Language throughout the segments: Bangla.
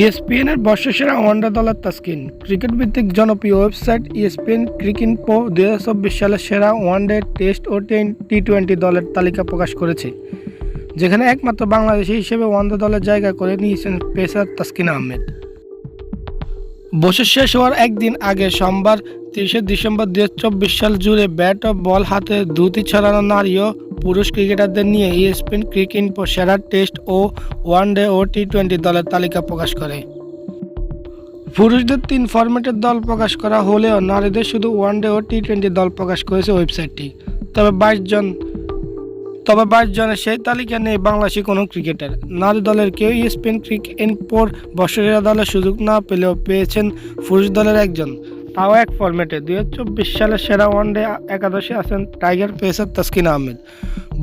ইএসপিএন এর বর্ষসেরা ওয়ানডে দলের তাস্কিন। ক্রিকেট ভিত্তিক জনপ্রিয় ওয়েবসাইট E ইএসপিএন দুই হাজার চব্বিশ সালের সেরা ওয়ানডে টেস্ট ও টি টোয়েন্টি দলের তালিকা প্রকাশ করেছে, যেখানে একমাত্র বাংলাদেশি হিসেবে ওয়ানডে দলের জায়গা করে নিয়েছেন পেসার তাসকিন আহমেদ। বছর শেষ হওয়ার একদিন আগে সোমবার তিরিশে ডিসেম্বর দু সাল জুড়ে ব্যাট ও বল হাতে ধুতি ছড়ানো নারী ও পুরুষ ক্রিকেটারদের নিয়ে ইএসপিএন ক্রিকেট ইনফো সেরা টেস্ট ও ওয়ানডে ও টি টোয়েন্টি দলের তালিকা প্রকাশ করে। পুরুষদের তিন ফরম্যাটের দল প্রকাশ করা হলেও নারীদের শুধু ওয়ানডে ও টি টোয়েন্টি দল প্রকাশ করেছে ওয়েবসাইটটি। তবে বাইশ জন, তবে বাইশ জনের সেই তালিকা নেই বাংলাদেশি কোনো ক্রিকেটার। নারী দলের কেউ ইস্পেন ক্রিকেট ইনপোর বর্ষসেরা দলের সুযোগ না পেলেও পেয়েছেন পুরুষ দলের একজন। তাও এক ফরম্যাটে। দুই হাজার চব্বিশ সালের সেরা ওয়ানডে একাদশে আছেন টাইগার পেসার তাসকিন আহমেদ।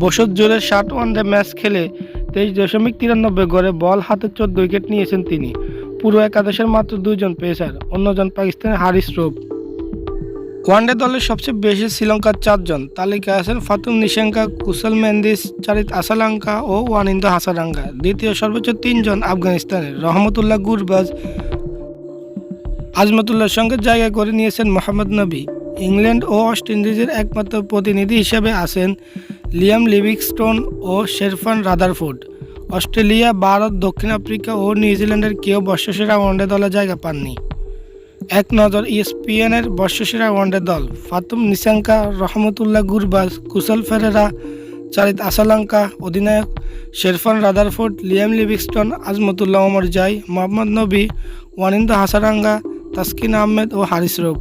বছর জুড়ে ষাট ওয়ানডে ম্যাচ খেলে তেইশ দশমিক তিরানব্বই গড়ে বল হাতে চোদ্দ উইকেট নিয়েছেন তিনি। পুরো একাদশের মাত্র দুজন পেসার অন্যজন পাকিস্তানের হারিস রূপ ওয়ানডে দলের সবচেয়ে বেশি শ্রীলঙ্কার চারজন তালিকায় আছেন ফাতুম নিশাঙ্কা, কুশল মেন্দিস, চারিত আসালাঙ্কা ও ওয়ানিন্দ হাসারাঙ্গা। দ্বিতীয় সর্বোচ্চ তিনজন আফগানিস্তানের, রহমতুল্লাহ গুরবাজ আজমতুল্লাহর সঙ্গে জায়গা করে নিয়েছেন মোহাম্মদ নবী। ইংল্যান্ড ও ওয়েস্ট ইন্ডিজের একমাত্র প্রতিনিধি হিসেবে আছেন লিয়াম লিভিংস্টোন ও শেরফান রাদারফোর্ড। অস্ট্রেলিয়া, ভারত, দক্ষিণ আফ্রিকা ও নিউজিল্যান্ডের কেউ বর্ষসেরা ওয়ানডে দলে জায়গা পাননি। এক নজর ইএসপিএনের বর্ষসেরা ওয়ানডে দল, ফাতুম নিশাঙ্কা, রহমতুল্লাহ গুরবাজ, কুশল ফেরেরা, চারিত আসালাঙ্কা অধিনায়ক Sherfane Rutherford, Liam Livingstone, Azmatullah Omarzai, Mohammad Nabi ওয়ানিন্দ Hasaranga, Taskin Ahmed ও হারিস রূপ